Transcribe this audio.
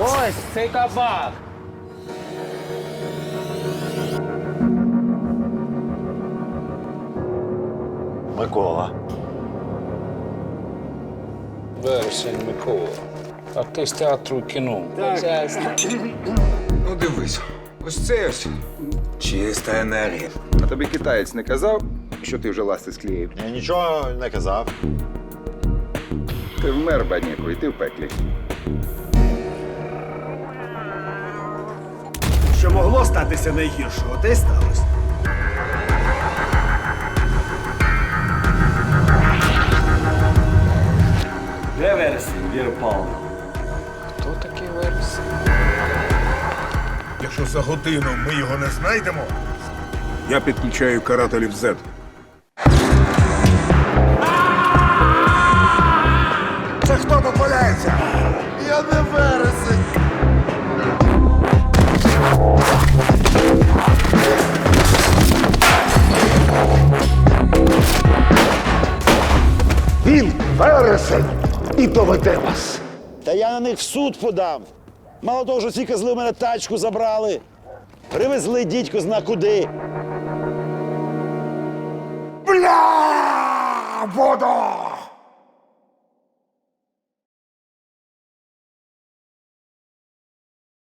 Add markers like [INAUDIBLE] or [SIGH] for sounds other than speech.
Ось цей кабак. Микола. Вересень Микола. А ти з театру і кіно. [COUGHS] Ну дивись, ось це ось чиста енергія. А тобі китаєць не казав, що ти вже ласти склеїв? Я нічого не казав. Ти вмер, бадніку, і ти в пеклі. Що могло статися найгіршого, те й сталося. Де вересень, Віра Павловна? Хто такий вересень? Якщо за годину ми його не знайдемо, Я підключаю карателів Z. це хто тут валяється? Я не вересень. Він вересень і доведе вас. Та я на них в суд подам. Мало того, що ці козли в мене тачку забрали. Привезли дідько зна куди. Бля! Вода!